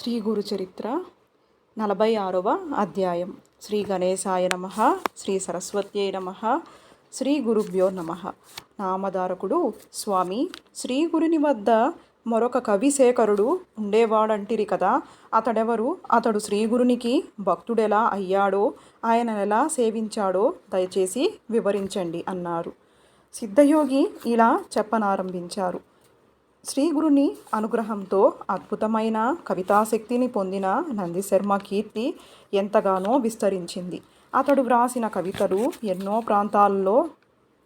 శ్రీ గురు చరిత్ర నలభై ఆరవ అధ్యాయం. శ్రీ గణేశాయ నమ శ్రీ సరస్వత్యై నమ శ్రీ గురుభ్యో నమ. నామధారకుడు స్వామి. శ్రీ గురుని వద్ద మరొక కవిశేఖరుడు ఉండేవాడంటిరి కదా. అతడెవరు? అతడు శ్రీ గురునికి భక్తుడెలా అయ్యాడో ఆయన ఎలా సేవించాడో దయచేసి వివరించండి అన్నారు. సిద్ధయోగి ఇలా చెప్పనారంభించారు. శ్రీ గురుని అనుగ్రహంతో అద్భుతమైన కవితాశక్తిని పొందిన నందిశర్మ కీర్తి ఎంతగానో విస్తరించింది. అతడు వ్రాసిన కవితలు ఎన్నో ప్రాంతాల్లో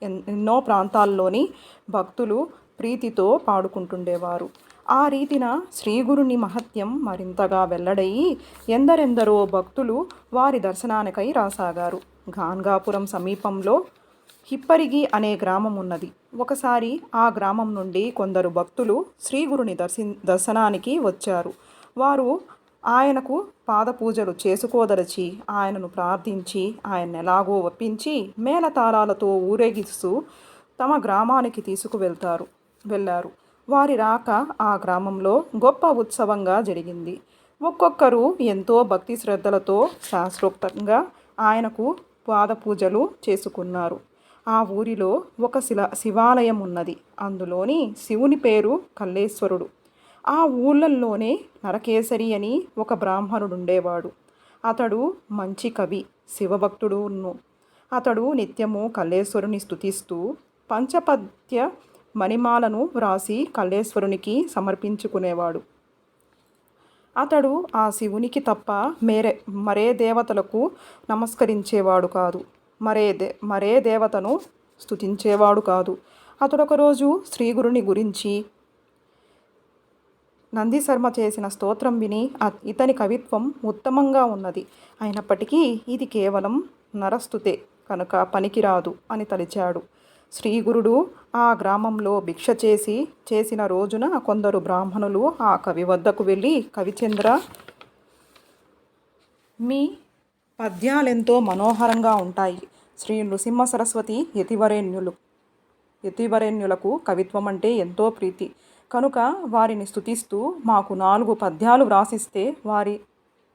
ఎన్- ఎన్నో ప్రాంతాల్లోని భక్తులు ప్రీతితో పాడుకుంటుండేవారు. ఆ రీతిన శ్రీగురుని మహత్యం మరింతగా వెల్లడయి ఎందరెందరో భక్తులు వారి దర్శనానికై రాసాగారు. గాన్గాపురం సమీపంలో హిప్పరిగి అనే గ్రామం ఉన్నది ఒకసారి ఆ గ్రామం నుండి కొందరు భక్తులు శ్రీగురుని దర్శి దర్శనానికి వచ్చారు. వారు ఆయనకు పాదపూజలు చేసుకోదలచి ఆయనను ప్రార్థించి ఆయన ఎలాగో ఒప్పించి మేళతాళాలతో ఊరేగిస్తూ తమ గ్రామానికి తీసుకువెళ్తారు వెళ్ళారు. వారి రాక ఆ గ్రామంలో గొప్ప ఉత్సవంగా జరిగింది. ఒక్కొక్కరు ఎంతో భక్తి శ్రద్ధలతో శాస్త్రోక్తంగా ఆయనకు పాదపూజలు చేసుకున్నారు. ఆ ఊరిలో ఒక శిల శివాలయం ఉన్నది అందులోని శివుని పేరు కల్లేశ్వరుడు. ఆ ఊళ్ళల్లోనే నరకేసరి అని ఒక బ్రాహ్మణుడు ఉండేవాడు అతడు మంచి కవి శివభక్తుడును అతడు నిత్యము కల్లేశ్వరుని స్తుతిస్తూ పంచపద్య మణిమాలను వ్రాసి కల్లేశ్వరునికి సమర్పించుకునేవాడు. అతడు ఆ శివునికి తప్ప మేరే మరే దేవతలకు నమస్కరించేవాడు కాదు. మరే దే మరే దేవతను స్తుతించేవాడు కాదు. అతడు ఒకరోజు శ్రీగురుని గురించి నందిశర్మ చేసిన స్తోత్రం విని ఇతని కవిత్వం ఉత్తమంగా ఉన్నది. అయినప్పటికీ ఇది కేవలం నరస్తుతే కనుక పనికిరాదు అని తలిచాడు. శ్రీగురుడు ఆ గ్రామంలో భిక్ష చేసి చేసిన రోజున కొందరు బ్రాహ్మణులు ఆ కవి వద్దకు వెళ్ళి కవిచంద్ర మీ పద్యాలెంతో మనోహరంగా ఉంటాయి. శ్రీ నృసింహ సరస్వతి యతివరేణ్యులు. యతివరేణ్యులకు కవిత్వం అంటే ఎంతో ప్రీతి. కనుక వారిని స్థుతిస్తూ మాకు నాలుగు పద్యాలు వ్రాసిస్తే వారి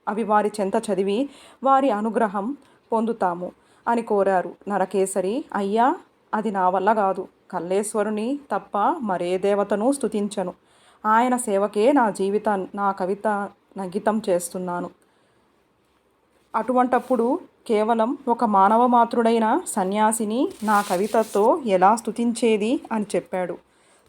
అవి వారి చెంత చదివి వారి అనుగ్రహం పొందుతాము అని కోరారు. నరకేసరి అయ్యా అది నా వల్ల కాదు. కల్లేశ్వరుని తప్ప మరే దేవతను స్థుతించను ఆయన సేవకే నా జీవిత నా కవిత అంకితం చేస్తున్నాను. అటువంటప్పుడు కేవలం ఒక మానవ మాతృడైన సన్యాసిని నా కవితతో ఎలా స్తుతించేది అని చెప్పాడు.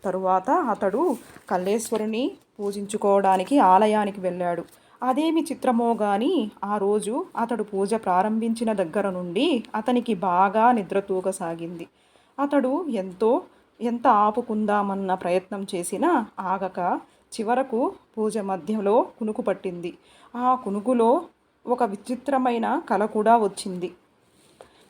తరువాత అతడు కల్లేశ్వరుని పూజించుకోవడానికి ఆలయానికి వెళ్ళాడు. అదేమి చిత్రమో గాని ఆ రోజు అతడు పూజ ప్రారంభించిన దగ్గర నుండి అతనికి బాగా నిద్ర తూగసాగింది. అతడు ఎంతో ఎంత ఆపుకుందామన్న ప్రయత్నం చేసినా ఆగక చివరకు పూజ మధ్యలో కునుకు పట్టింది. ఆ కునుకులో ఒక విచిత్రమైన కళ కూడా వచ్చింది.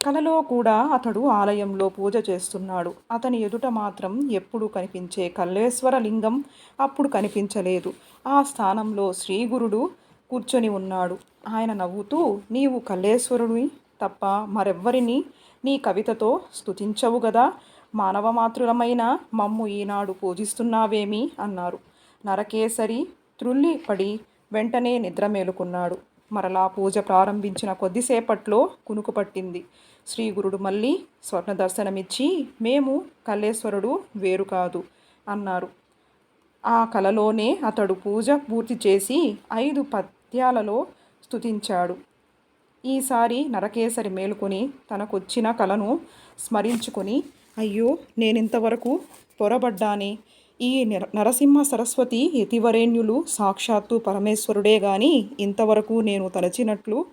కలలో కూడా అతడు ఆలయంలో పూజ చేస్తున్నాడు. అతని ఎదుట మాత్రం ఎప్పుడు కనిపించే కల్లేశ్వర లింగం అప్పుడు కనిపించలేదు. ఆ స్థానంలో శ్రీగురుడు కూర్చొని ఉన్నాడు. ఆయన నవ్వుతూ నీవు కల్లేశ్వరుని తప్ప మరెవ్వరిని నీ కవితతో స్తుతించవు గదా? మానవమాతృలమైన మమ్ము ఈనాడు పూజిస్తున్నావేమి? అన్నారు. నరకేసరి త్రుల్లి పడి వెంటనే నిద్ర మేలుకున్నాడు. మరలా పూజ ప్రారంభించిన కొద్దిసేపట్లో కునుకు పట్టింది. శ్రీ గురుడు మళ్ళీ స్వర్ణ దర్శనమిచ్చి మేము కల్లేశ్వరుడు వేరు కాదు అన్నారు. ఆ కలలోనే అతడు పూజ పూర్తి చేసి ఐదు పద్యాలలో స్తుతించాడు. ఈసారి నరకేసరి మేలుకొని తనకొచ్చిన కలను స్మరించుకొని అయ్యో నేనింతవరకు పొరబడ్డానే ఈ నరసింహ సరస్వతి యతివరేణ్యులు సాక్షాత్తు పరమేశ్వరుడే గాని ఇంతవరకు నేను తలచినట్లు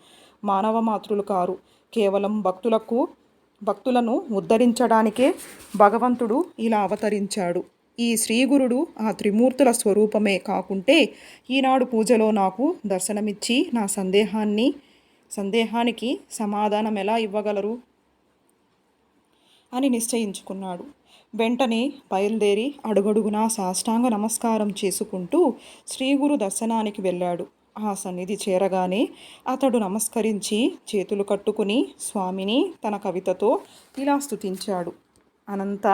మానవ మాతృలు కారు. కేవలం భక్తులకు భక్తులను ఉద్ధరించడానికే భగవంతుడు ఇలా అవతరించాడు. ఈ శ్రీగురుడు ఆ త్రిమూర్తుల స్వరూపమే కాకుంటే ఈనాడు పూజలో నాకు దర్శనమిచ్చి నా సందేహాన్ని సందేహానికి సమాధానం ఎలా ఇవ్వగలరు? అని నిశ్చయించుకున్నాడు. వెంటనే బయలుదేరి అడుగడుగునా సాష్టాంగ నమస్కారం చేసుకుంటూ శ్రీగురు దర్శనానికి వెళ్ళాడు. ఆ సన్నిధి చేరగానే అతడు నమస్కరించి చేతులు కట్టుకుని స్వామిని తన కవితతో ఇలా స్థుతించాడు అనంత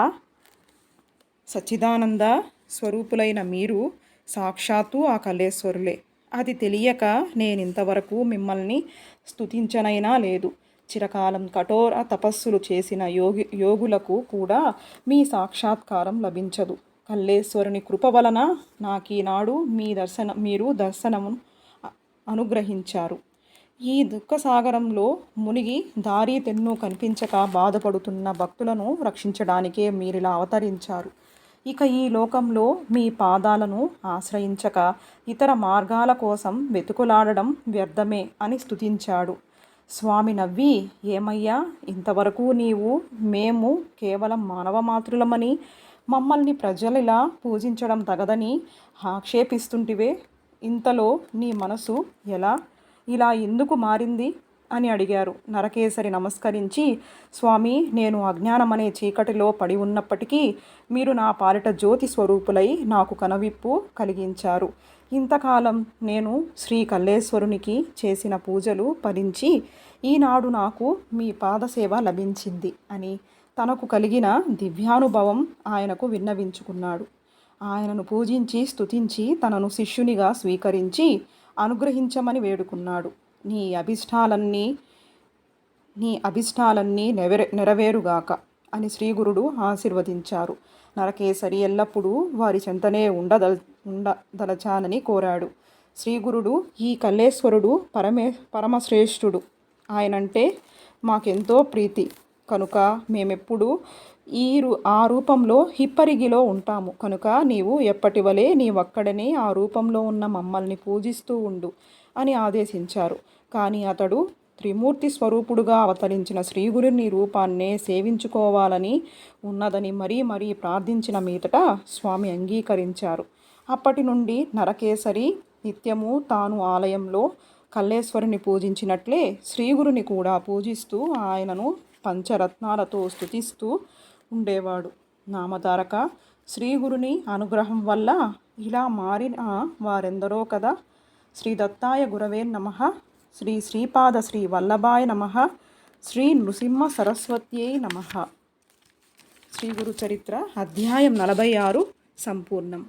సచ్చిదానంద స్వరూపులైన మీరు సాక్షాత్తు ఆ కళేశ్వరులే అది తెలియక నేనింతవరకు మిమ్మల్ని స్థుతించనైనా లేదు. చిరకాలం కఠోర తపస్సులు చేసిన యోగి యోగులకు కూడా మీ సాక్షాత్కారం లభించదు. కల్లేశ్వరుని కృప వలన నాకీనాడు మీ దర్శనం మీరు దర్శనమును అనుగ్రహించారు. ఈ దుఃఖసాగరంలో మునిగి దారి తెన్ను కనిపించక బాధపడుతున్న భక్తులను రక్షించడానికే మీరిలా అవతరించారు. ఇక ఈ లోకంలో మీ పాదాలను ఆశ్రయించక ఇతర మార్గాల కోసం వెతుకులాడడం వ్యర్థమే అని స్తుతించాడు. స్వామి నవ్వి ఏమయ్యా ఇంతవరకు నీవు మేము కేవలం మానవ మాతృలమని మమ్మల్ని ప్రజలిలా పూజించడం తగదని ఆక్షేపిస్తుంటివే? ఇంతలో నీ మనసు ఎలా ఇలా ఎందుకు మారింది? అని అడిగారు. నరకేసరి నమస్కరించి స్వామి నేను అజ్ఞానమనే చీకటిలో పడి ఉన్నప్పటికీ మీరు నా పాలిట జ్యోతి స్వరూపులై నాకు కనవిప్పు కలిగించారు. ఇంతకాలం నేను శ్రీ కల్లేశ్వరునికి చేసిన పూజలు ఫలించి ఈనాడు నాకు మీ పాదసేవ లభించింది అని తనకు కలిగిన దివ్యానుభవం ఆయనకు విన్నవించుకున్నాడు. ఆయనను పూజించి స్తుతించి తనను శిష్యునిగా స్వీకరించి అనుగ్రహించమని వేడుకున్నాడు. నీ అభిష్టాలన్నీ నీ అభిష్టాలన్నీ నెరవే నెరవేరుగాక. అని శ్రీగురుడు ఆశీర్వదించారు. నరకేసరి ఎల్లప్పుడూ వారి చెంతనే ఉండదల ఉండదలచానని కోరాడు. శ్రీగురుడు ఈ కల్లేశ్వరుడు పరమే పరమశ్రేష్ఠుడు. ఆయనంటే మాకెంతో ప్రీతి. కనుక మేమెప్పుడు ఈ రూ ఆ రూపంలో హిప్పరిగిలో ఉంటాము. కనుక నీవు ఎప్పటి వలె నీవక్కడనే ఆ రూపంలో ఉన్న మమ్మల్ని పూజిస్తూ ఉండు అని ఆదేశించారు. కానీ అతడు త్రిమూర్తి స్వరూపుడుగా అవతరించిన శ్రీగురుని రూపాన్నే సేవించుకోవాలని ఉన్నదని మరీ మరీ ప్రార్థించిన మీదట స్వామి అంగీకరించారు. అప్పటి నుండి నరకేసరి నిత్యము తాను ఆలయంలో కల్లేశ్వరుని పూజించినట్లే శ్రీగురుని కూడా పూజిస్తూ ఆయనను పంచరత్నాలతో స్థుతిస్తూ ఉండేవాడు. నామధారక శ్రీగురుని అనుగ్రహం వల్ల ఇలా మారిన వారెందరో కదా. శ్రీ దత్తాయ గురవే నమ. శ్రీ శ్రీపాద శ్రీ వల్లభాయ నమ. శ్రీ నృసింహ సరస్వత్యై నమ. శ్రీ గురు చరిత్ర అధ్యాయం నలభై ఆరు సంపూర్ణం.